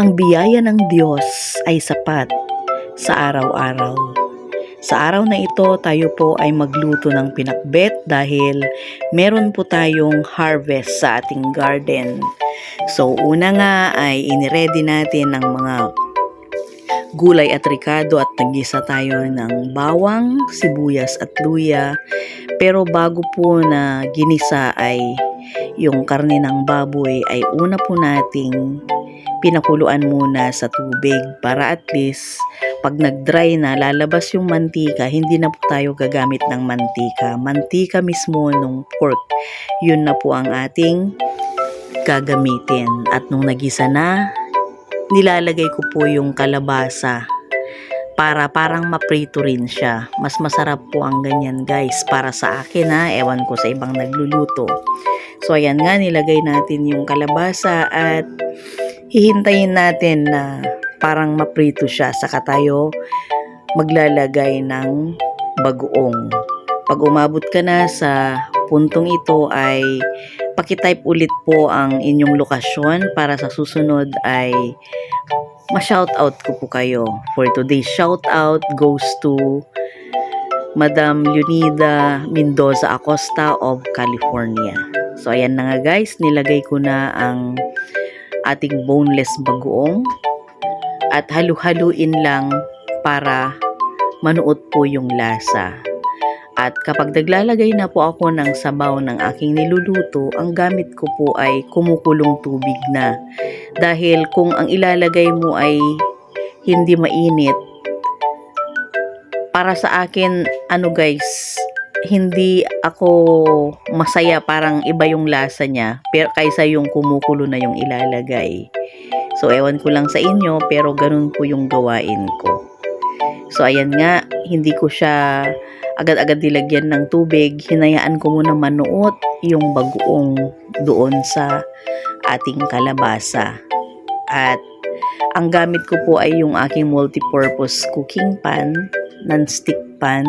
Ang biyaya ng Diyos ay sapat sa araw-araw. Sa araw na ito, tayo po ay magluto ng pinakbet dahil meron po tayong harvest sa ating garden. So, una nga ay iniready natin ang mga gulay at ricado at nagisa tayo ng bawang, sibuyas at luya. Pero bago po na ginisa ay yung karne ng baboy ay una po nating pinakuluan muna sa tubig para at least pag nag-dry na lalabas yung mantika, hindi na po tayo gagamit ng mantika. Mantika mismo nung pork, yun na po ang ating gagamitin. At nung nagisa na, nilalagay ko po yung kalabasa para parang maprito rin siya. Mas masarap po ang ganyan guys para sa akin ha, ewan ko sa ibang nagluluto. So ayan nga, nilagay natin yung kalabasa at hihintayin natin na parang maprito siya. Saka tayo maglalagay ng bagoong. Pag umabot ka na sa puntong ito ay pakitype ulit po ang inyong lokasyon para sa susunod ay ma-shoutout ko po kayo. For today's shoutout goes to Madam Leonida Mendoza Acosta of California. So ayan na nga guys, nilagay ko na ang ating boneless bagoong at halu-haluin lang para manuot po yung lasa. At kapag naglalagay na po ako ng sabaw ng aking niluluto, ang gamit ko po ay kumukulong tubig na. Dahil kung ang ilalagay mo ay hindi mainit, para sa akin, ano guys, hindi ako masaya parang iba yung lasa niya pero kaysa yung kumukulo na yung ilalagay. So ewan ko lang sa inyo pero ganun po yung gawain ko. So ayan nga, hindi ko siya agad-agad nilagyan ng tubig. Hinayaan ko muna manuot yung bagoong doon sa ating kalabasa. At ang gamit ko po ay yung aking multi-purpose cooking pan, non-stick pan.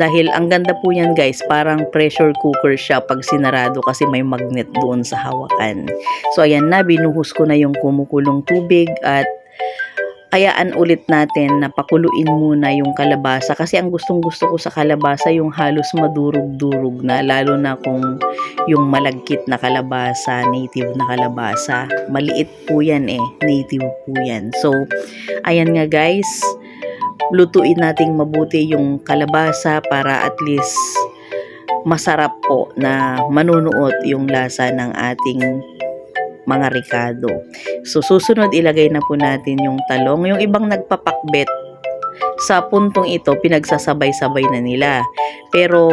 Dahil ang ganda po yan guys, parang pressure cooker siya pag sinarado kasi may magnet doon sa hawakan. So ayan na, binuhos ko na yung kumukulong tubig at hayaan ulit natin na pakuluin muna yung kalabasa kasi ang gustong gusto ko sa kalabasa yung halos madurog-durog na lalo na kung yung malagkit na kalabasa, native na kalabasa. Maliit po yan eh, native po yan. So, ayan nga guys, lutuin nating mabuti yung kalabasa para at least masarap po na manunuot yung lasa ng ating mga ricado. So, susunod ilagay na po natin yung talong. Yung ibang nagpapakbet, sa puntong ito, pinagsasabay-sabay na nila. Pero,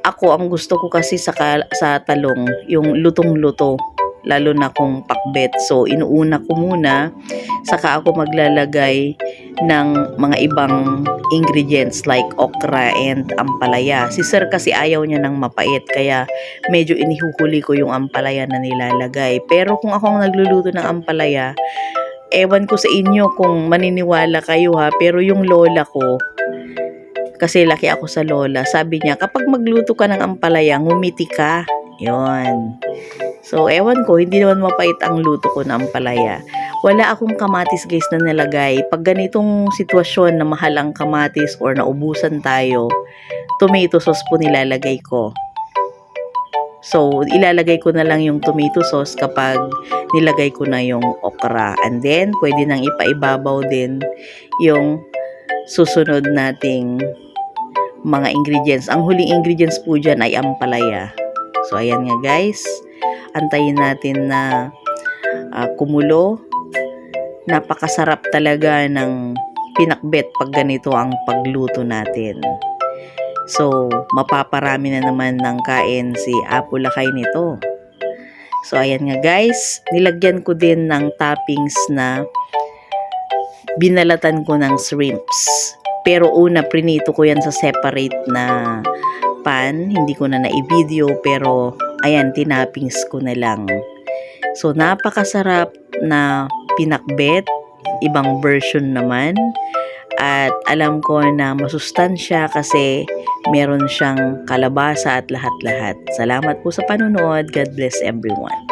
ako, ang gusto ko kasi sa, sa talong, yung lutong-luto lalo na kung pakbet. So, inuuna ko muna, saka ako maglalagay ng mga ibang ingredients like okra and ampalaya. Si sir kasi ayaw niya ng mapait, kaya medyo inihuhuli ko yung ampalaya na nilalagay. Pero kung ako ang nagluluto ng ampalaya, ewan ko sa inyo kung maniniwala kayo ha, pero yung lola ko, kasi laki ako sa lola, sabi niya, kapag magluto ka ng ampalaya, ngumiti ka. Yon. So, ewan ko, hindi naman mapait ang luto ko ng ampalaya. Wala akong kamatis guys na nilagay. Pag ganitong sitwasyon na mahal ang kamatis or naubusan tayo, tomato sauce po nilalagay ko. So, ilalagay ko na lang yung tomato sauce kapag nilagay ko na yung okra. And then, pwede nang ipaibabaw din yung susunod nating mga ingredients. Ang huling ingredients po dyan ay ampalaya. So, ayan nga guys antayin natin na uh, kumulo. Napakasarap talaga ng pinakbet pag ganito ang pagluto natin. So, mapaparami na naman ng kain si Apo Lakay nito. So, ayan nga guys, nilagyan ko din ng toppings na binalatan ko ng shrimps. Pero una, prinito ko yan sa separate na pan. Hindi ko na na-video pero ayan, tinapings ko na lang. So, napakasarap na pinakbet, ibang version naman. At alam ko na masustansya kasi meron siyang kalabasa at lahat-lahat. Salamat po sa panonood. God bless everyone.